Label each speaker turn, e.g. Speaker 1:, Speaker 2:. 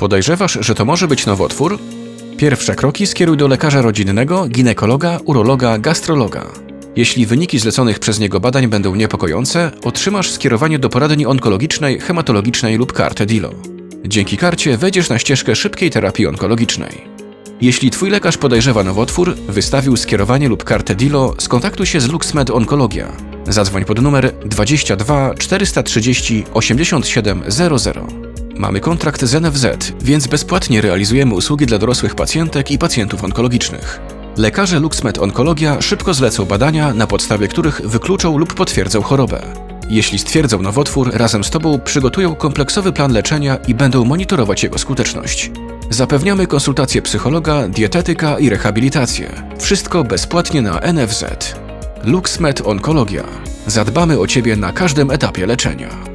Speaker 1: Podejrzewasz, że to może być nowotwór? Pierwsze kroki skieruj do lekarza rodzinnego, ginekologa, urologa, gastrologa. Jeśli wyniki zleconych przez niego badań będą niepokojące, otrzymasz skierowanie do poradni onkologicznej, hematologicznej lub kartę DILO. Dzięki karcie wejdziesz na ścieżkę szybkiej terapii onkologicznej. Jeśli Twój lekarz podejrzewa nowotwór, wystawił skierowanie lub kartę DILO, skontaktuj się z LuxMed Onkologia. Zadzwoń pod numer 22 430 8700. Mamy kontrakt z NFZ, więc bezpłatnie realizujemy usługi dla dorosłych pacjentek i pacjentów onkologicznych. Lekarze LuxMed Onkologia szybko zlecą badania, na podstawie których wykluczą lub potwierdzą chorobę. Jeśli stwierdzą nowotwór, razem z Tobą przygotują kompleksowy plan leczenia i będą monitorować jego skuteczność. Zapewniamy konsultacje psychologa, dietetyka i rehabilitację. Wszystko bezpłatnie na NFZ. LuxMed Onkologia. Zadbamy o Ciebie na każdym etapie leczenia.